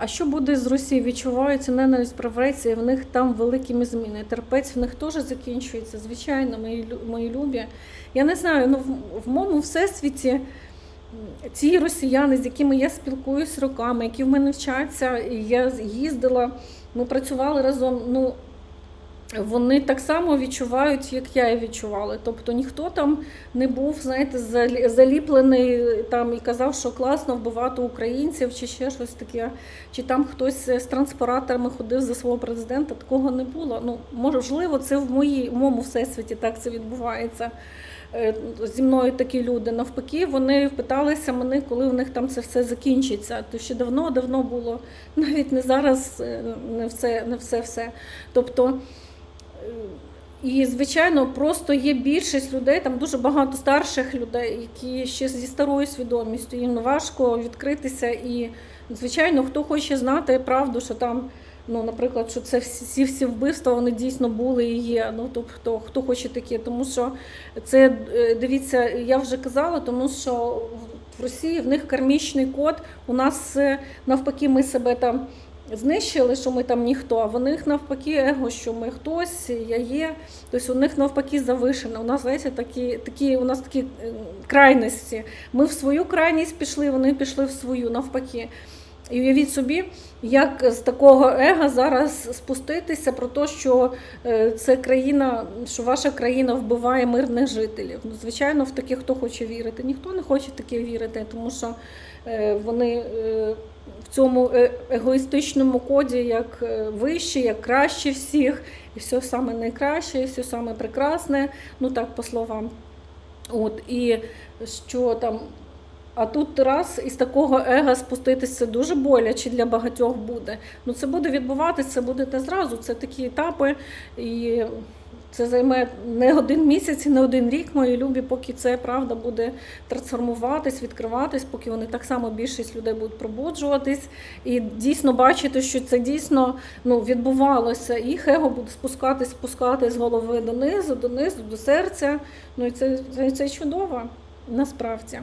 А що буде з Росією? Відчуваються ненависть правреці, в них там великі зміни. Терпець в них теж закінчується, звичайно, мої, мої любі. Я не знаю, ну в, в моєму всесвіті ці росіяни, з якими я спілкуюсь роками, які в мене вчаться, я їздила, ми працювали разом. Ну, вони так само відчувають, як я і відчувала. Тобто ніхто там не був, знаєте, залі- заліплений там і казав, що класно вбивати українців чи ще щось таке. Чи там хтось з транспараторами ходив за свого президента. Такого не було. Ну, можливо, це в моїй моєму всесвіті так це відбувається. Е, Зі мною такі люди. Навпаки, вони питалися мене, коли в них там це все закінчиться. То ще давно-давно було, навіть не зараз, е, не все, не все все. Тобто. І, звичайно, просто є більшість людей, там дуже багато старших людей, які ще зі старою свідомістю. Їм важко відкритися. І, звичайно, хто хоче знати правду, що там, ну, наприклад, що це всі всі вбивства, вони дійсно були і є. Ну, тобто, хто хоче таке, тому що це е, дивіться, я вже казала, тому що в- в Росії в них кармічний код. У нас е, навпаки, ми себе там знищили, що ми там ніхто, а в них навпаки его, що ми хтось, я є. Тобто у них навпаки завишено. У нас знаєте, такі, такі, у нас такі крайності. Ми в свою крайність пішли, вони пішли в свою навпаки. І уявіть собі, як з такого ега зараз спуститися про те, що е, це країна, що ваша країна вбиває мирних жителів. Ну, звичайно, в таке хто хоче вірити. Ніхто не хоче таке вірити, тому що е, вони е, в цьому е- егоїстичному коді як е, вищі, як краще всіх, і все саме найкраще, і все саме прекрасне. Ну так, по словам. От, і що там. А тут раз із такого ега спуститися дуже боляче для багатьох буде. Ну це буде відбуватися, це буде не зразу. Це такі етапи, і це займе не один місяць, і не один рік, мої любі, поки це правда буде трансформуватись, відкриватись, поки вони так само більшість людей будуть пробуджуватись і дійсно бачити, що це дійсно ну, відбувалося. Їх его буде спускатись, спускатись з голови донизу, донизу, до серця. Ну і це, це, це чудово насправді.